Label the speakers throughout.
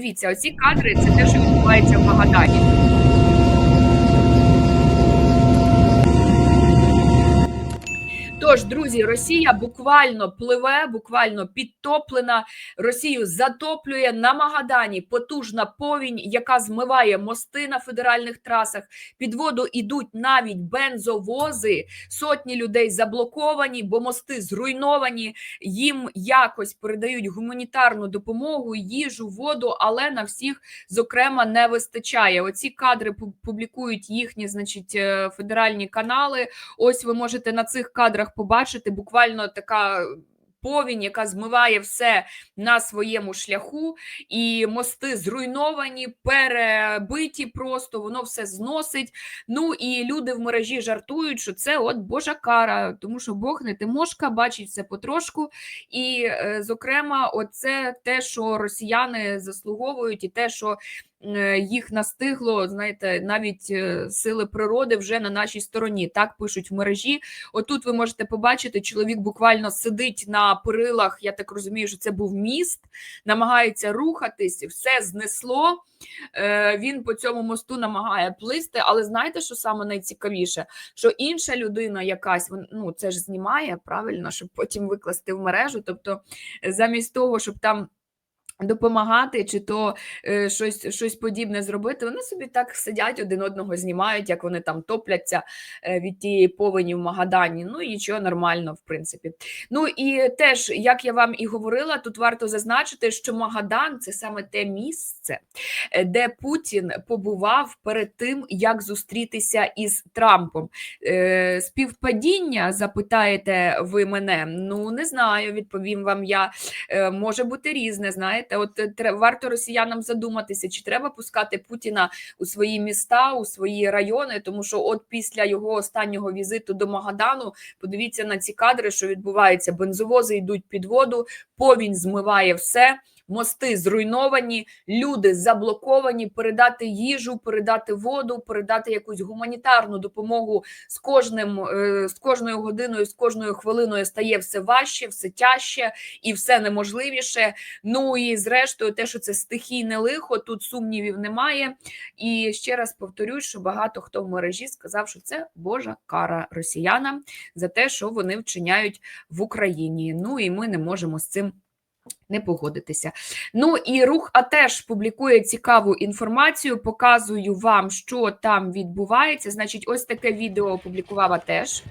Speaker 1: Дивіться, оці кадри це те, що відбувається в Магадані. Тож, друзі, Росія буквально пливе, буквально підтоплена. Росію затоплює на Магадані потужна повінь, яка змиває мости на федеральних трасах. Під воду йдуть навіть бензовози. Сотні людей заблоковані, бо мости зруйновані. Їм якось передають гуманітарну допомогу, їжу, воду, але на всіх зокрема не вистачає. Оці кадри публікують їхні, значить, е, федеральні канали. Ось ви можете на цих кадрах побачити буквально така. Повінь, яка змиває все на своєму шляху, і мости зруйновані, перебиті, просто воно все зносить. Ну і люди в мережі жартують, що це от Божа кара, тому що Бог не Тимошка, бачить все потрошку. І, е, зокрема, оце те, що росіяни заслуговують, і те, що їх настигло, знаєте, навіть е, сили природи вже на нашій стороні. Так пишуть в мережі. Отут ви можете побачити, чоловік буквально сидить на перилах. Я так розумію, що це був міст, намагається рухатись, все знесло. Е, Він по цьому мосту намагає плисти. Але знаєте, що саме найцікавіше? Що інша людина якась ну це ж знімає правильно, щоб потім викласти в мережу. Тобто, е, замість того, щоб там. Допомагати чи то е, щось, щось подібне зробити. Вони собі так сидять, один одного знімають, як вони там топляться е, від тієї повені в Магадані. Ну і нічого нормально, в принципі. Ну і теж, як я вам і говорила, тут варто зазначити, що Магадан це саме те місце, е, де Путін побував перед тим, як зустрітися із Трампом. Е, Співпадіння, запитаєте ви мене? Ну не знаю, відповім вам я. Е, Може бути різне, знаєте. От е, варто росіянам задуматися, чи треба пускати Путіна у свої міста, у свої райони, тому що от після його останнього візиту до Магадану, подивіться на ці кадри, що відбувається. Бензовози йдуть під воду, повінь змиває все. Мости зруйновані, люди заблоковані. Передати їжу, передати воду, передати якусь гуманітарну допомогу з кожним е, з кожною годиною, з кожною хвилиною стає все важче, все тяжче і все неможливіше. Ну і зрештою, те, що це стихійне лихо, тут сумнівів немає. І ще раз повторюю, що багато хто в мережі сказав, що це Божа кара росіянам за те, що вони вчиняють в Україні. Ну і ми не можемо з цим. Не погодитися. Ну і рух теж публікує цікаву інформацію. Показую вам, що там відбувається. Значить, ось таке відео опублікувала АТЕШ.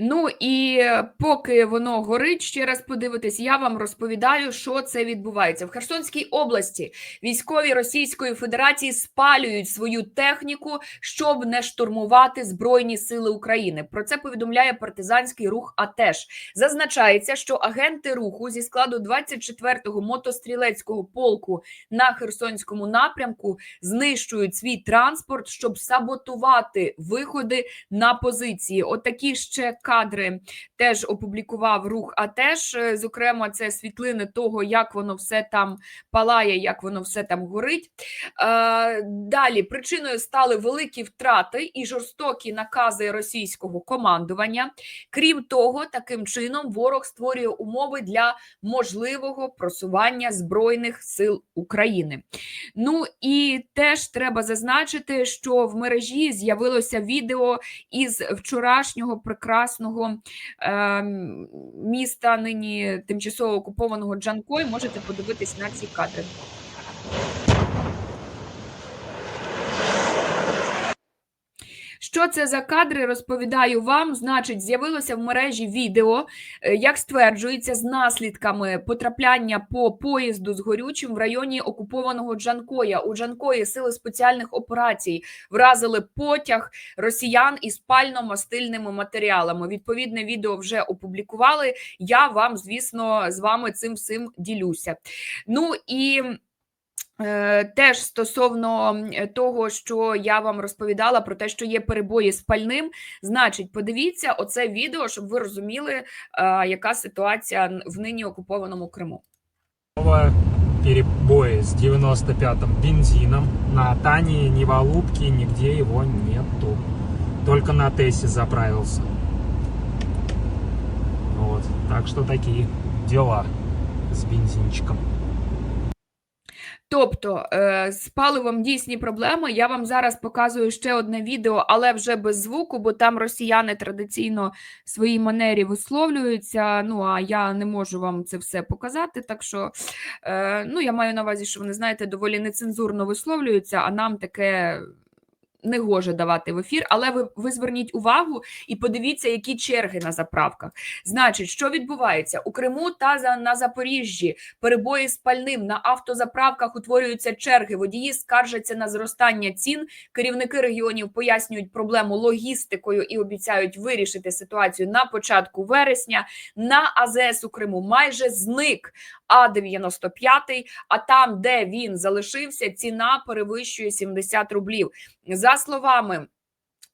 Speaker 1: Ну і поки воно горить, ще раз подивитись, я вам розповідаю, що це відбувається в Херсонській області. Військові Російської Федерації спалюють свою техніку, щоб не штурмувати Збройні Сили України. Про це повідомляє партизанський рух АТЕШ. Зазначається, що агенти руху зі складу 24-го мотострілецького полку на Херсонському напрямку знищують свій транспорт, щоб саботувати виходи на позиції. Отакі ще кадри теж опублікував рух. А теж, е, зокрема, це світлини того, як воно все там палає, як воно все там горить. Е, Далі причиною стали великі втрати і жорстокі накази російського командування. Крім того, таким чином ворог створює умови для можливого просування збройних сил України. Ну і теж треба зазначити, що в мережі з'явилося відео із вчорашнього прекрасного е, міста, нині тимчасово окупованого Джанкой. Можете подивитись на ці кадри. Що це за кадри? Розповідаю вам. Значить, з'явилося в мережі відео, е, як стверджується, з наслідками потрапляння по поїзду з горючим в районі окупованого Джанкоя. У Джанкої сили спеціальних операцій вразили потяг росіян із пально-мастильними матеріалами. Відповідне відео вже опублікували. Я вам, звісно, з вами цим всім ділюся. Ну і. Е, Теж стосовно того, що я вам розповідала про те, що є перебої з пальним, значить, подивіться оце відео, щоб ви розуміли, е, яка ситуація в нині окупованому Криму.
Speaker 2: Перебои с 95-м бензином. На Тане, ни в Алубке, нигде его нету. Только на Тессе заправился. Так что такие дела с бензинчиком.
Speaker 1: Тобто е, з паливом дійсні проблеми. Я вам зараз показую ще одне відео, але вже без звуку, бо там росіяни традиційно своїй манері висловлюються. Ну а я не можу вам це все показати. Так що е, ну, я маю на увазі, що вони знаєте, доволі нецензурно висловлюються, а нам таке. Не гоже давати в ефір, але ви, ви зверніть увагу і подивіться, які черги на заправках. Значить, що відбувається у Криму та за на Запоріжжі перебої з пальним на автозаправках утворюються черги. Водії скаржаться на зростання цін. Керівники регіонів пояснюють проблему логістикою і обіцяють вирішити ситуацію на початку вересня. На АЗС у Криму майже зник А-95, а там, де він залишився, ціна перевищує 70 рублів. За словами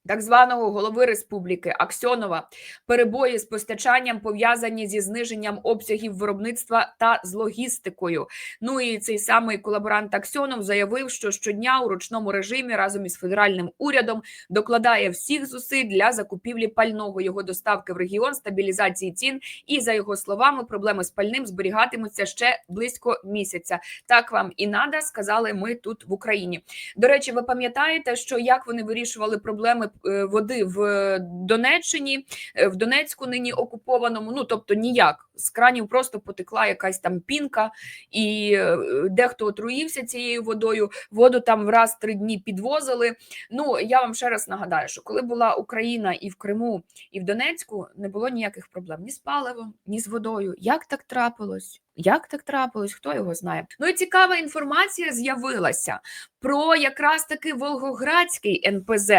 Speaker 1: так званого голови республіки Аксьонова, перебої з постачанням пов'язані зі зниженням обсягів виробництва та з логістикою. Ну і цей самий колаборант Аксьонов заявив, що щодня у ручному режимі разом із федеральним урядом докладає всіх зусиль для закупівлі пального його доставки в регіон, стабілізації цін. І за його словами, проблеми з пальним зберігатимуться ще близько місяця. Так вам і надо, сказали ми тут в Україні. До речі, ви пам'ятаєте, що як вони вирішували проблеми води в Донеччині, е, в Донецьку нині окупованому? Ну тобто ніяк з кранів просто потекла якась там пінка, і е, дехто отруївся цією водою. Воду там враз три дні підвозили. Ну я вам ще раз нагадаю, що коли була Україна і в Криму, і в Донецьку, не було ніяких проблем ні з паливом, ні з водою. Як так трапилось? Як так трапилось? Хто його знає? Ну і цікава інформація з'явилася про якраз таки Волгоградський НПЗ.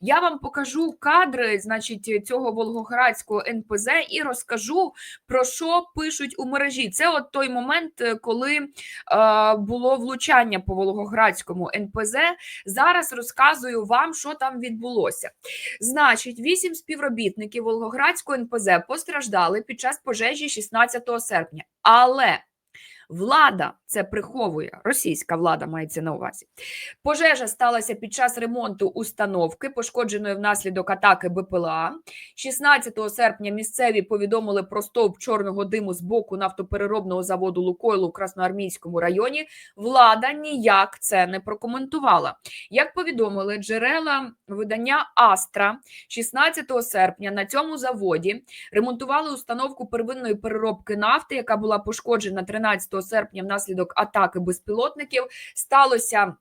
Speaker 1: Я вам покажу кадри, значить, цього Волгоградського НПЗ і розкажу про що пишуть у мережі. Це от той момент, е, коли е, було влучання по Волгоградському НПЗ. Зараз розказую вам, що там відбулося. Значить, вісім співробітників Волгоградського НПЗ постраждали під час пожежі 16 серпня. Але влада це приховує, російська влада мається на увазі. Пожежа сталася під час ремонту установки, пошкодженої внаслідок атаки БПЛА. 16 серпня місцеві повідомили про стовп чорного диму з боку нафтопереробного заводу Лукойлу у Красноармійському районі. Влада ніяк це не прокоментувала. Як повідомили джерела видання Астра 16 серпня на цьому заводі ремонтували установку первинної переробки нафти, яка була пошкоджена 13 серпня внаслідок атаки безпілотників. Сталося.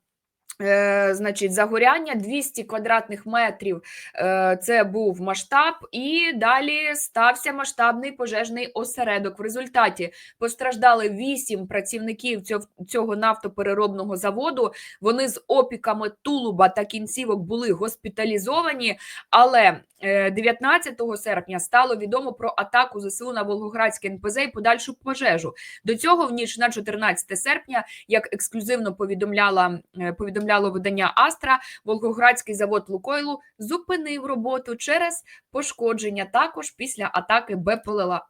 Speaker 1: Е, значить, загоряння 200 квадратних метрів. Е, це був масштаб, і далі стався масштабний пожежний осередок. В результаті постраждали 8 працівників цього, цього нафтопереробного заводу. Вони з опіками тулуба та кінцівок були госпіталізовані. Але е, 19 серпня стало відомо про атаку ЗСУ на Волгоградське НПЗ і подальшу пожежу. До цього в ніч на 14 серпня, як ексклюзивно повідомляла е, повідомляло видання Астра, Волгоградський завод Лукойлу зупинив роботу через пошкодження також після атаки БПЛА,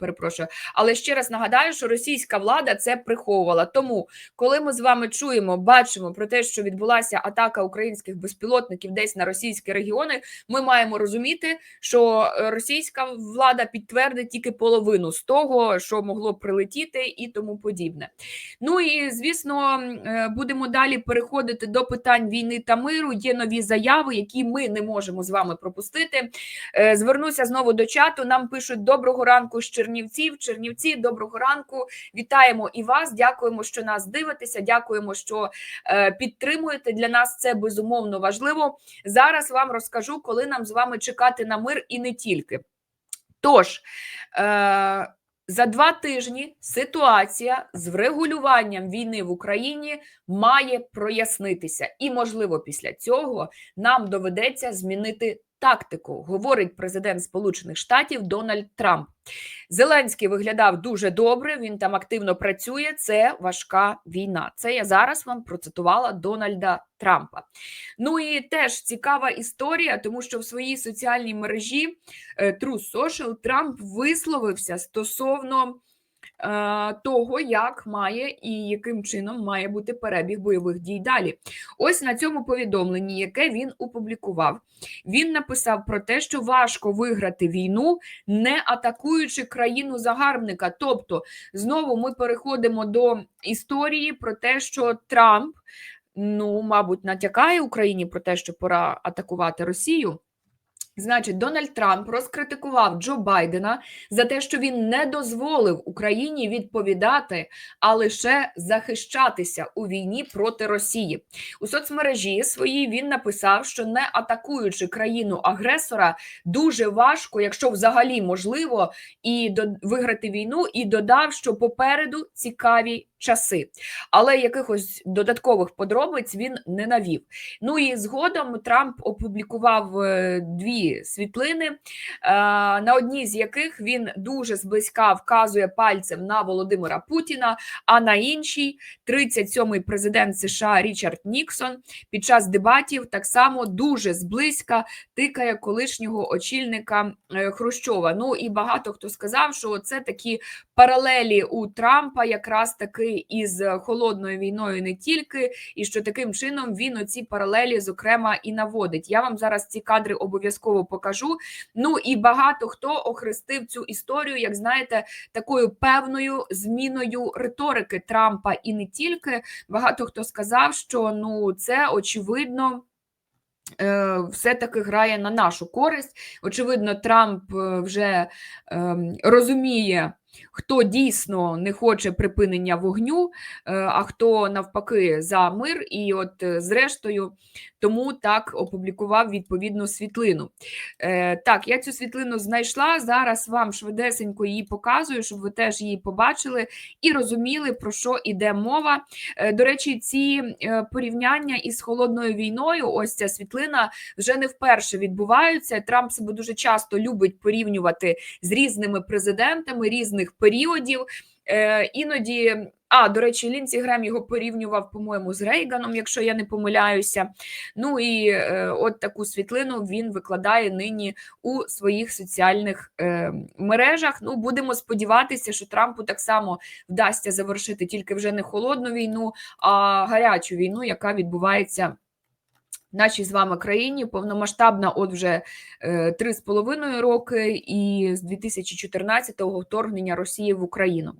Speaker 1: перепрошую. Але ще раз нагадаю, що російська влада це приховувала. Тому, коли ми з вами чуємо, бачимо про те, що відбулася атака українських безпілотників десь на російські регіони, ми маємо розуміти, що російська влада підтвердить тільки половину з того, що могло прилетіти, і тому подібне. Ну і звісно, е, будемо далі переходити до питань війни та миру. Є нові заяви, які ми не можемо з вами пропустити. Е, Звернуся знову до чату. Нам пишуть доброго ранку з Чернівців. Чернівці, доброго ранку. Вітаємо і вас. Дякуємо, що нас дивитеся. Дякуємо, що е, підтримуєте. Для нас це безумовно важливо. Зараз вам розкажу, коли нам з вами чекати на мир і не тільки. Тож. Е, за два тижні ситуація з врегулюванням війни в Україні має прояснитися, і можливо, після цього нам доведеться змінити тактику, говорить президент Сполучених Штатів Дональд Трамп. Зеленський виглядав дуже добре. Він там активно працює. Це важка війна. Це я зараз вам процитувала Дональда Трампа. Ну і теж цікава історія, тому що в своїй соціальній мережі е, True Social Трамп висловився стосовно того, як має і яким чином має бути перебіг бойових дій далі. Ось на цьому повідомленні, яке він опублікував, він написав про те, що важко виграти війну, не атакуючи країну загарбника. Тобто, знову ми переходимо до історії про те, що Трамп, ну, мабуть, натякає Україні про те, що пора атакувати Росію. Значить, Дональд Трамп розкритикував Джо Байдена за те, що він не дозволив Україні відповідати, а лише захищатися у війні проти Росії. У соцмережі своїй він написав, що не атакуючи країну агресора, дуже важко, якщо взагалі можливо, і до виграти війну, і додав, що попереду цікаві часи. Але якихось додаткових подробиць він не навів. Ну і згодом Трамп опублікував е, дві світлини, е, на одній з яких він дуже зблизька вказує пальцем на Володимира Путіна, а на іншій 37-й президент США Річард Ніксон під час дебатів так само дуже зблизька тикає колишнього очільника е, Хрущова. Ну і багато хто сказав, що це такі паралелі у Трампа, якраз таки із холодною війною, не тільки, і що таким чином він оці паралелі, зокрема, і наводить. Я вам зараз ці кадри обов'язково покажу. Ну і багато хто охрестив цю історію, як знаєте, такою певною зміною риторики Трампа, і не тільки багато хто сказав, що ну це очевидно. е, Все-таки грає на нашу користь. Очевидно, Трамп е, вже ем, розуміє, хто дійсно не хоче припинення вогню, е, а хто навпаки за мир. І от, е, зрештою, тому так опублікував відповідну світлину. Е, Так, я цю світлину знайшла. Зараз вам швидесенько її показую, щоб ви теж її побачили і розуміли, про що іде мова. Е, До речі, ці е, порівняння із холодною війною, ось ця світлина вже не вперше відбуваються. Трамп себе дуже часто любить порівнювати з різними президентами різних періодів. Е, Іноді, а до речі, Лінці Грем його порівнював, по-моєму, з Рейганом, якщо я не помиляюся. Ну і е, от таку світлину він викладає нині у своїх соціальних е, мережах. Ну, будемо сподіватися, що Трампу так само вдасться завершити тільки вже не холодну війну, а гарячу війну, яка відбувається. Нашій з вами країні повномасштабна, от вже е, три з половиною роки, і з 2014-го вторгнення Росії в Україну.